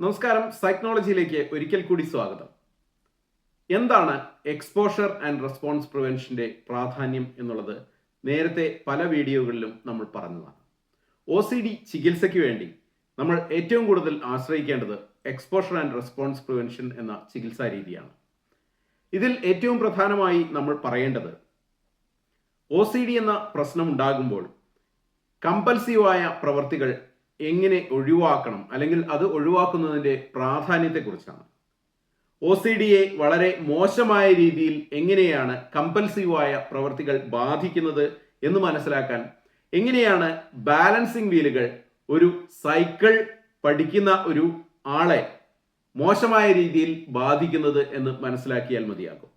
നമസ്കാരം സൈക്നോളജിയിലേക്ക് ഒരിക്കൽ കൂടി സ്വാഗതം. എന്താണ് എക്സ്പോഷർ ആൻഡ് റെസ്പോൺസ് പ്രിവെൻഷന്റെ പ്രാധാന്യം എന്നുള്ളത് നേരത്തെ പല വീഡിയോകളിലും നമ്മൾ പറഞ്ഞതാണ്. ഒ സി ഡി ചികിത്സയ്ക്ക് വേണ്ടി നമ്മൾ ഏറ്റവും കൂടുതൽ ആശ്രയിക്കേണ്ടത് എക്സ്പോഷർ ആൻഡ് റെസ്പോൺസ് പ്രിവെൻഷൻ എന്ന ചികിത്സാ രീതിയാണ്. ഇതിൽ ഏറ്റവും പ്രധാനമായി നമ്മൾ പറയേണ്ടത് ഒ സി ഡി എന്ന പ്രശ്നം ഉണ്ടാകുമ്പോൾ കമ്പൽസീവായ പ്രവർത്തികൾ എങ്ങനെ ഒഴിവാക്കണം? അല്ലെങ്കിൽ അത് ഒഴിവാക്കുന്നതിന്റെ പ്രാധാന്യത്തെക്കുറിച്ചാണ്. ഒ സി ഡിയെ വളരെ മോശമായ രീതിയിൽ എങ്ങനെയാണ് കമ്പൽസീവായ പ്രവൃത്തികൾ ബാധിക്കുന്നത് എന്ന് മനസ്സിലാക്കാൻ എങ്ങനെയാണ് ബാലൻസിങ് വീലുകൾ ഒരു സൈക്കിൾ പഠിക്കുന്ന ഒരു ആളെ മോശമായ രീതിയിൽ ബാധിക്കുന്നത് എന്ന് മനസ്സിലാക്കിയാൽ മതിയാകും.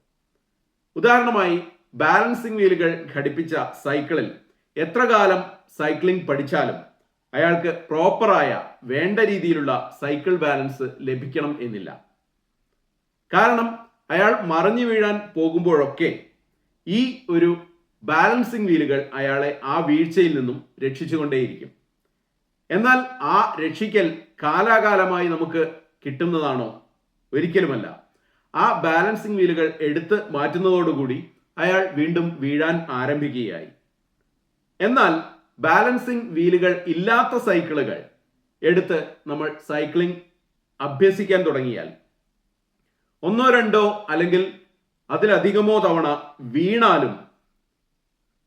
ഉദാഹരണമായി ബാലൻസിങ് വീലുകൾ ഘടിപ്പിച്ച സൈക്കിളിൽ എത്ര കാലം സൈക്ലിംഗ് പഠിച്ചാലും അയാൾക്ക് പ്രോപ്പറായ വേണ്ട രീതിയിലുള്ള സൈക്കിൾ ബാലൻസ് ലഭിക്കണം എന്നില്ല. കാരണം അയാൾ മറിഞ്ഞു വീഴാൻ പോകുമ്പോഴൊക്കെ ഈ ഒരു ബാലൻസിങ് വീലുകൾ അയാളെ ആ വീഴ്ചയിൽ നിന്നും രക്ഷിച്ചുകൊണ്ടേയിരിക്കും. എന്നാൽ ആ രക്ഷിക്കൽ കാലാകാലമായി നമുക്ക് കിട്ടുന്നതാണോ? ഒരിക്കലുമല്ല. ആ ബാലൻസിങ് വീലുകൾ എടുത്ത് മാറ്റുന്നതോടുകൂടി അയാൾ വീണ്ടും വീഴാൻ ആരംഭിക്കുകയായി. എന്നാൽ ബാലൻസിങ് വീലുകൾ ഇല്ലാത്ത സൈക്കിളുകൾ എടുത്ത് നമ്മൾ സൈക്ലിംഗ് അഭ്യസിക്കാൻ തുടങ്ങിയാൽ ഒന്നോ രണ്ടോ അല്ലെങ്കിൽ അതിലധികമോ തവണ വീണാലും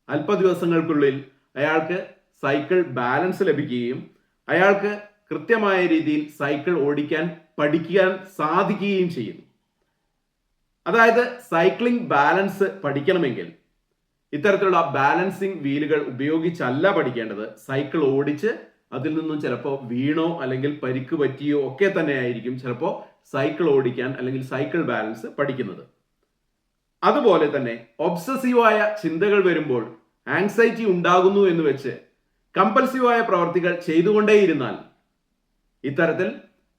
അല്പ ദിവസങ്ങൾക്കുള്ളിൽ അയാൾക്ക് സൈക്കിൾ ബാലൻസ് ലഭിക്കുകയും അയാൾക്ക് കൃത്യമായ രീതിയിൽ സൈക്കിൾ ഓടിക്കാൻ പഠിക്കാൻ സാധിക്കുകയും ചെയ്യുന്നു. അതായത് സൈക്ലിംഗ് ബാലൻസ് പഠിക്കണമെങ്കിൽ ഇത്തരത്തിലുള്ള ബാലൻസിങ് വീലുകൾ ഉപയോഗിച്ചല്ല പഠിക്കേണ്ടത്. സൈക്കിൾ ഓടിച്ച് അതിൽ നിന്നും ചിലപ്പോൾ വീണോ അല്ലെങ്കിൽ പരിക്ക് പറ്റിയോ ഒക്കെ തന്നെ ആയിരിക്കും ചിലപ്പോൾ സൈക്കിൾ ഓടിക്കാൻ അല്ലെങ്കിൽ സൈക്കിൾ ബാലൻസ് പഠിക്കുന്നത്. അതുപോലെ തന്നെ ഒബ്സസീവായ ചിന്തകൾ വരുമ്പോൾ ആങ്സൈറ്റി ഉണ്ടാകുന്നു എന്ന് വെച്ച് കമ്പൽസീവായ പ്രവർത്തികൾ ചെയ്തുകൊണ്ടേയിരുന്നാൽ ഇത്തരത്തിൽ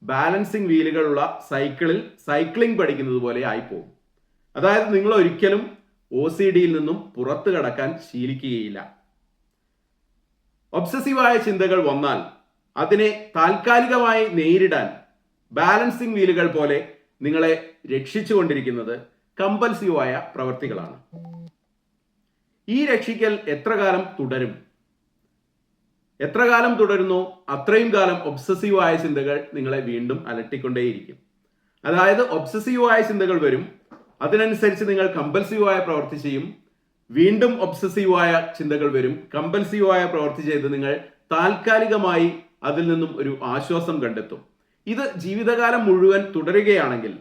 ബാലൻസിങ് വീലുകളുള്ള സൈക്കിളിൽ സൈക്ലിംഗ് പഠിക്കുന്നത് പോലെ ആയിപ്പോകും അതായത് നിങ്ങൾ ഒരിക്കലും ഒ സി ഡിയിൽ നിന്നും പുറത്തു കടക്കാൻ ശീലിക്കുകയില്ല. ഒബ്സസീവായ ചിന്തകൾ വന്നാൽ അതിനെ താൽക്കാലികമായി നേരിടാൻ ബാലൻസിംഗ് വീലുകൾ പോലെ നിങ്ങളെ രക്ഷിച്ചുകൊണ്ടിരിക്കുന്നത് കമ്പൽസീവായ പ്രവൃത്തികളാണ് ഈ രക്ഷിക്കൽ എത്ര കാലം തുടരും? എത്ര കാലം തുടരുന്നോ? അത്രയും കാലം ഒബ്സസീവായ ചിന്തകൾ നിങ്ങളെ വീണ്ടും അലട്ടിക്കൊണ്ടേയിരിക്കും. അതായത് ഒബ്സസീവായ ചിന്തകൾ വരും അതിനനുസരിച്ച് നിങ്ങൾ കമ്പൽസീവായ പ്രവൃത്തി ചെയ്യും. വീണ്ടും ഒബ്സസീവായ ചിന്തകൾ വരും. കമ്പൽസീവായ പ്രവൃത്തി ചെയ്ത് നിങ്ങൾ താൽക്കാലികമായി അതിൽ നിന്നും ഒരു ആശ്വാസം കണ്ടെത്തും. ഇത് ജീവിതകാലം മുഴുവൻ തുടരുകയാണെങ്കിൽ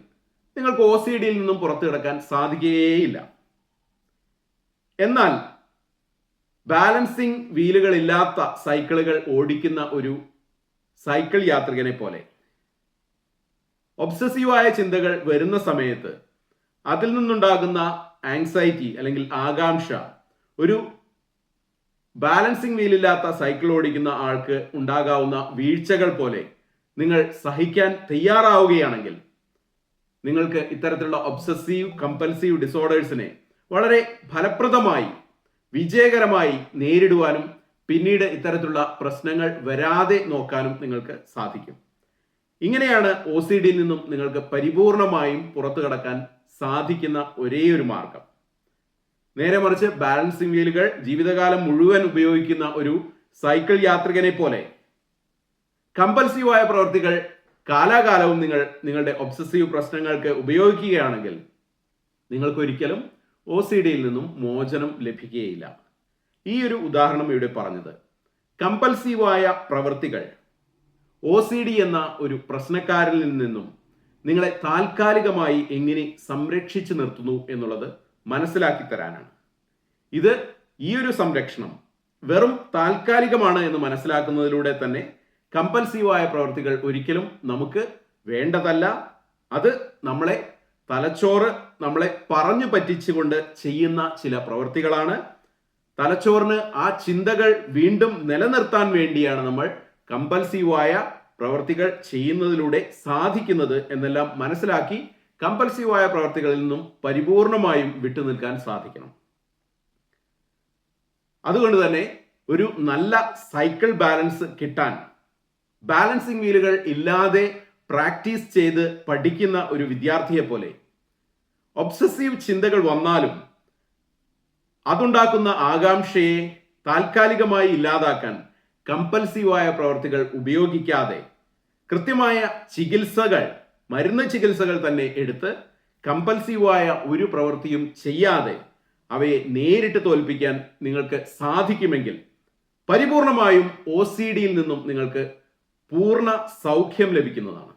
നിങ്ങൾക്ക് ഒ സി ഡിയിൽ നിന്നും പുറത്തു കിടക്കാൻ സാധിക്കുകയേയില്ല എന്നാൽ ബാലൻസിങ് വീലുകൾ ഇല്ലാത്ത സൈക്കിളുകൾ ഓടിക്കുന്ന ഒരു സൈക്കിൾ യാത്രികനെ പോലെ ഒബ്സസീവായ ചിന്തകൾ വരുന്ന സമയത്ത് അതിൽ നിന്നുണ്ടാകുന്ന ആങ്സൈറ്റി അല്ലെങ്കിൽ ആകാംക്ഷ ഒരു ബാലൻസിങ് വീലില്ലാത്ത സൈക്കിൾ ഓടിക്കുന്ന ആൾക്ക് ഉണ്ടാകാവുന്ന വീഴ്ചകൾ പോലെ നിങ്ങൾ സഹിക്കാൻ തയ്യാറാവുകയാണെങ്കിൽ നിങ്ങൾക്ക് ഇത്തരത്തിലുള്ള ഒബ്സസീവ് കമ്പൽസീവ് ഡിസോർഡേഴ്സിനെ വളരെ ഫലപ്രദമായി വിജയകരമായി നേരിടുവാനും പിന്നീട് ഇത്തരത്തിലുള്ള പ്രശ്നങ്ങൾ വരാതെ നോക്കാനും നിങ്ങൾക്ക് സാധിക്കും. ഇങ്ങനെയാണ് ഒ സി ഡിയിൽ നിന്നും നിങ്ങൾക്ക് പരിപൂർണമായും പുറത്തു കടക്കാൻ സാധിക്കുന്ന ഒരേ ഒരു മാർഗം. നേരെ മറിച്ച് ബാലൻസിംഗ് വീലുകൾ ജീവിതകാലം മുഴുവൻ ഉപയോഗിക്കുന്ന ഒരു സൈക്കിൾ യാത്രികനെ പോലെ. കമ്പൽസീവായ പ്രവൃത്തികൾ കാലാകാലവും നിങ്ങൾ നിങ്ങളുടെ ഒബ്സസീവ് പ്രശ്നങ്ങൾക്ക് ഉപയോഗിക്കുകയാണെങ്കിൽ നിങ്ങൾക്കൊരിക്കലും ഒ സി ഡിയിൽ നിന്നും മോചനം ലഭിക്കുകയില്ല. ഈ ഒരു ഉദാഹരണം ഇവിടെ പറഞ്ഞത്. കമ്പൽസീവായ പ്രവൃത്തികൾ ഒ സി ഡി എന്ന ഒരു പ്രശ്നക്കാരിൽ നിന്നും നിങ്ങളെ താൽക്കാലികമായി എങ്ങനെ സംരക്ഷിച്ചു നിർത്തുന്നു എന്നുള്ളത് മനസ്സിലാക്കി തരാനാണ്. ഇത് ഈ ഒരു സംരക്ഷണം വെറും താൽക്കാലികമാണ് എന്ന് മനസ്സിലാക്കുന്നതിലൂടെ തന്നെ കമ്പൽസീവായ പ്രവർത്തികൾ ഒരിക്കലും നമുക്ക് വേണ്ടതല്ല. അത് നമ്മളെ തലച്ചോറ് നമ്മളെ പറഞ്ഞു പറ്റിച്ചുകൊണ്ട് ചെയ്യുന്ന ചില പ്രവൃത്തികളാണ് തലച്ചോറിന് ആ ചിന്തകൾ വീണ്ടും നിലനിർത്താൻ വേണ്ടിയാണ് നമ്മൾ കമ്പൽസീവായ പ്രവർത്തികൾ ചെയ്യുന്നതിലൂടെ സാധിക്കുന്നത് എന്നെല്ലാം മനസ്സിലാക്കി കമ്പൽസീവായ പ്രവർത്തികളിൽ നിന്നും പരിപൂർണമായും വിട്ടുനിൽക്കാൻ സാധിക്കണം. അതുകൊണ്ട് തന്നെ ഒരു നല്ല സൈക്കിൾ ബാലൻസ് കിട്ടാൻ ബാലൻസിങ് വീലുകൾ ഇല്ലാതെ പ്രാക്ടീസ് ചെയ്ത് പഠിക്കുന്ന ഒരു വിദ്യാർത്ഥിയെ പോലെ ഒബ്സസീവ് ചിന്തകൾ വന്നാലും അതുണ്ടാക്കുന്ന ആകാംക്ഷയെ താൽക്കാലികമായി ഇല്ലാതാക്കാൻ കമ്പൽസീവായ പ്രവർത്തികൾ ഉപയോഗിക്കാതെ കൃത്യമായ ചികിത്സകൾ മരുന്ന് ചികിത്സകൾ തന്നെ എടുത്ത് കമ്പൽസീവായ ഒരു പ്രവൃത്തിയും ചെയ്യാതെ അവയെ നേരിട്ട് തോൽപ്പിക്കാൻ നിങ്ങൾക്ക് സാധിക്കുമെങ്കിൽ പരിപൂർണമായും ഒ സി ഡിയിൽ നിന്നും നിങ്ങൾക്ക് പൂർണ സൗഖ്യം ലഭിക്കുന്നതാണ്.